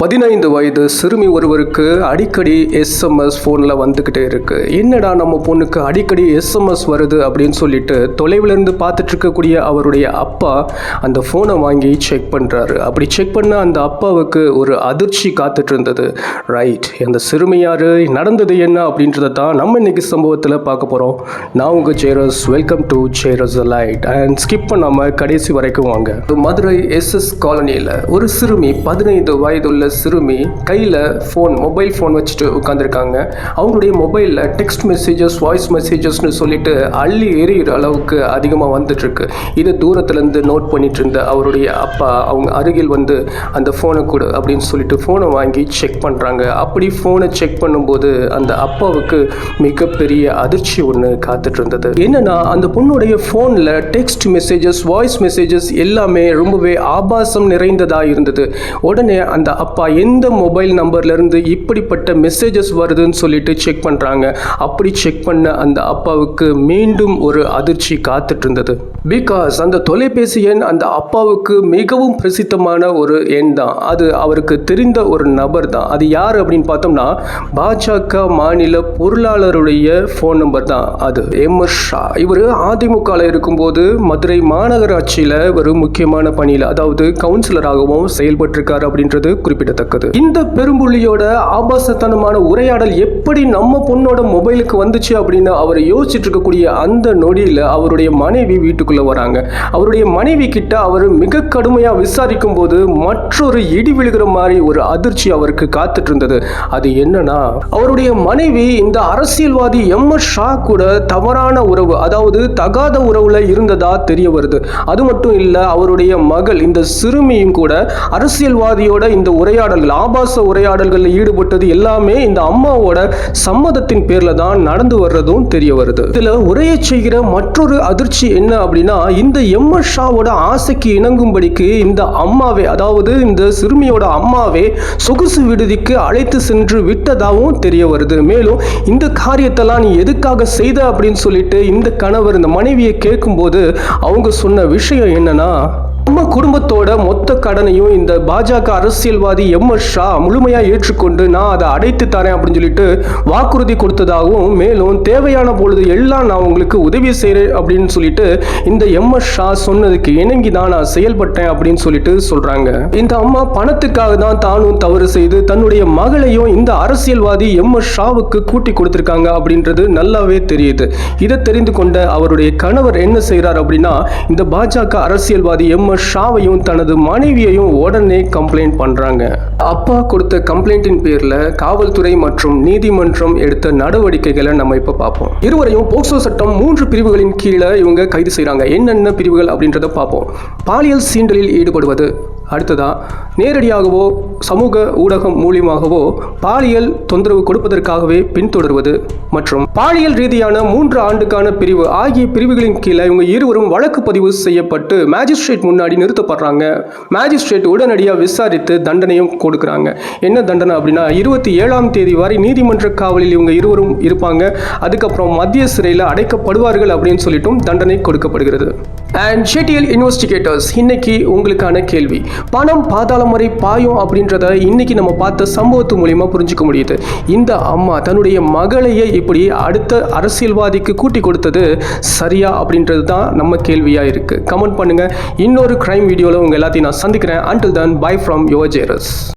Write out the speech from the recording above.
பதினைந்து வயது சிறுமி ஒருவருக்கு அடிக்கடி எஸ்எம்எஸ் ஃபோனில் வந்துக்கிட்டே இருக்குது என்னடா நம்ம பொண்ணுக்கு அடிக்கடி எஸ்எம்எஸ் வருது அப்படின்னு சொல்லிட்டு தொலைவிலிருந்து பார்த்துட்ருக்கக்கூடிய பார்த்துட்டு இருக்கக்கூடிய அவருடைய அப்பா அந்த ஃபோனை வாங்கி செக் பண்ணுறாரு அப்படி செக் பண்ண அந்த அப்பாவுக்கு ஒரு அதிர்ச்சி காத்துட்டு இருந்தது. ரைட் அந்த சிறுமியார் நடந்தது என்ன? அப்படின்றத தான் நம்ம இன்னைக்கு சம்பவத்தில் பார்க்க போகிறோம் நான் உங்கள் சேரஸ் வெல்கம் டு சேரஸ் லைட் அண்ட் ஸ்கிப் பண்ணாமல் கடைசி வரைக்கும் வாங்க. மதுரை எஸ்எஸ் காலனியில் ஒரு சிறுமி பதினைந்து வயதுள்ள சிறுமி கையில் ஃபோன் மொபைல் ஃபோன் வச்சுட்டு உட்காந்துருக்காங்க அவங்களுடைய மொபைலில் டெக்ஸ்ட் மெசேஜஸ் வாய்ஸ் மெசேஜஸ்னு சொல்லிட்டு அள்ளி எறிகிற அளவுக்கு அதிகமாக வந்துட்டுருக்கு. இதை தூரத்துலேருந்து நோட் பண்ணிட்டு இருந்த அவருடைய அப்பா அவங்க அருகில் வந்து அந்த ஃபோனை கொடு அப்படின்னு சொல்லிட்டு ஃபோனை வாங்கி செக் பண்ணுறாங்க அப்படி ஃபோனை செக் பண்ணும்போது அந்த அப்பாவுக்கு மிகப்பெரிய அதிர்ச்சி ஒன்று காத்துட்டு இருந்தது. என்னன்னா அந்த பொண்ணுடைய ஃபோனில் டெக்ஸ்ட் மெசேஜஸ் வாய்ஸ் மெசேஜஸ் எல்லாமே ரொம்பவே ஆபாசம் நிறைந்ததாக இருந்தது. உடனே அந்த அப்பா அப்பா எந்த மொபைல் நம்பர்லேருந்து இப்படிப்பட்ட மெசேஜஸ் வருதுன்னு சொல்லிட்டு செக் பண்ணுறாங்க அப்படி செக் பண்ண அந்த அப்பாவுக்கு மீண்டும் ஒரு அதிர்ச்சி காத்துட்டு இருந்தது பிகாஸ் அந்த தொலைபேசி எண் அந்த அப்பாவுக்கு மிகவும் பிரசித்தமான ஒரு எண் தான். அது அவருக்கு தெரிந்த ஒரு நபர் தான். அது யார் அப்படின்னு பார்த்தோம்னா பாஜக மாநில பொருளாளருடைய ஃபோன் நம்பர் தான் அது. M S Shah. இவர் அதிமுகவில் இருக்கும்போது மதுரை மாநகராட்சியில் ஒரு முக்கியமான பணியில் அதாவது கவுன்சிலராகவும் செயல்பட்டிருக்கார் அப்படின்றது குறிப்பிட்ட குறிப்பிடத்தக்கது. இந்த பெரும்புள்ளியோட ஆபாசத்தனமான உரையாடல் எப்படி நம்ம பொண்ணோட மொபைலுக்கு வந்துச்சு அப்படின்னு அவர் யோசிச்சுட்டு இருக்கக்கூடிய அந்த நொடியில் அவருடைய மனைவி வீட்டுக்குள்ள வராங்க. அவருடைய மனைவி கிட்ட அவர் மிக கடுமையா விசாரிக்கும் போது மற்றொரு இடி விழுகிற மாதிரி ஒரு அதிர்ச்சி அவருக்கு காத்துட்டு இருந்தது அது என்னன்னா அவருடைய மனைவி இந்த அரசியல்வாதி எம். எஸ். ஷா கூட தவறான உறவு அதாவது தகாத உறவுல இருந்ததா தெரிய வருது. அது மட்டும் இல்ல அவருடைய மகள் இந்த சிறுமியும் கூட அரசியல்வாதியோட இந்த உரையாடல்கள் ஆபாச உரையாடல்களில் ஈடுபட்டது எல்லாமே இந்த அம்மாவோட சம்மதத்தின் பேர்ல தான் நடந்து வர்றதும் தெரிய வருது. இதுல உரையை செய்கிற மற்றொரு அதிர்ச்சி என்ன அப்படின்னா இந்த எம் எஸ் ஷாவோட ஆசைக்கு இணங்கும்படிக்கு இந்த அம்மாவே அதாவது இந்த சிறுமியோட அம்மாவே சொகுசு விடுதிக்கு அழைத்து சென்று விட்டதாகவும் தெரிய வருது. மேலும் இந்த காரியத்தெல்லாம் நீ எதுக்காக செய்த அப்படின்னு சொல்லிட்டு இந்த கணவர் இந்த மனைவியை கேட்கும்போது அவங்க சொன்ன விஷயம் என்னன்னா நம்ம குடும்பத்தோட மொத்த கடனையும் இந்த பாஜக அரசியல்வாதி எம் எஸ் ஷா முழுமையா ஏற்றுக்கொண்டு நான் அதை அடைத்து தரேன் அப்படின்னு சொல்லிட்டு வாக்குறுதி கொடுத்ததாகவும் மேலும் தேவையான பொழுது எல்லாம் நான் உங்களுக்கு உதவி செய்கிறேன் அப்படின்னு சொல்லிட்டு இந்த எம் எஸ் ஷா சொன்னதுக்கு இணங்கி தான் நான் செயல்பட்டேன் அப்படின்னு சொல்லிட்டு சொல்றாங்க. இந்த அம்மா பணத்துக்காக தான் தானும் தவறு செய்து தன்னுடைய மகளையும் இந்த அரசியல்வாதி எம் எஸ் ஷாவுக்கு கூட்டி கொடுத்துருக்காங்க அப்படின்றது நல்லாவே தெரியுது. இதை தெரிந்து கொண்ட அவருடைய கணவர் என்ன செய்கிறார் அப்படின்னா இந்த பாஜக அரசியல்வாதி எம் எஸ் ஷாவையும் தனது மனைவியையும் உடனே கம்ப்ளைண்ட் பண்றாங்க. அப்பா கொடுத்த கம்ப்ளைண்டின் பேர்ல காவல்துறை மற்றும் நீதிமன்றம் எடுத்த நடவடிக்கைகளை நம்ம இப்ப பார்ப்போம். இருவரையும் போக்சோ சட்டம் மூன்று பிரிவுகளின் கீழே இவங்க கைது செய்யறாங்க என்னென்ன பிரிவுகள் அப்படின்றத பார்ப்போம். பாலியல் சீண்டலில் ஈடுபடுவது அடுத்ததா நேரடியாகவோ சமூக ஊடகம் மூலியமாகவோ பாலியல் தொந்தரவு கொடுப்பதற்காகவே பின்தொடர்வது. மற்றும் பாலியல் ரீதியான மூன்று ஆண்டுக்கான பிரிவு ஆகிய பிரிவுகளின் கீழே இவங்க இருவரும் வழக்கு பதிவு செய்யப்பட்டு மேஜிஸ்ட்ரேட் முன்னாடி நிறுத்தப்படுறாங்க. மேஜிஸ்ட்ரேட் உடனடியாக விசாரித்து தண்டனையும் கொடுக்குறாங்க. என்ன தண்டனை அப்படின்னா இருபத்தி ஏழாம் தேதி வரை நீதிமன்ற காவலில் இவங்க இருவரும் இருப்பாங்க. அதுக்கப்புறம் மத்திய சிறையில் அடைக்கப்படுவார்கள் அப்படின்னு சொல்லிட்டும் தண்டனை கொடுக்கப்படுகிறது. அண்ட் ஷெட்டியல் இன்வெஸ்டிகேட்டர்ஸ் இன்னைக்கு உங்களுக்கான கேள்வி. பணம் பாதாளம் வரை பாயும் அப்படின்றத இன்னைக்கு நம்ம பார்த்த சம்பவத்து மூலியமாக புரிஞ்சுக்க முடியுது. இந்த அம்மா தன்னுடைய மகளையே இப்படி அடுத்த அரசியல்வாதிக்கு கூட்டி கொடுத்தது சரியா அப்படின்றது தான் நம்ம கேள்வியாக இருக்குது கமெண்ட் பண்ணுங்கள் இன்னொரு க்ரைம் வீடியோவில் உங்கள் எல்லாத்தையும் நான் சந்திக்கிறேன். Until then bye from your ஜேரஸ்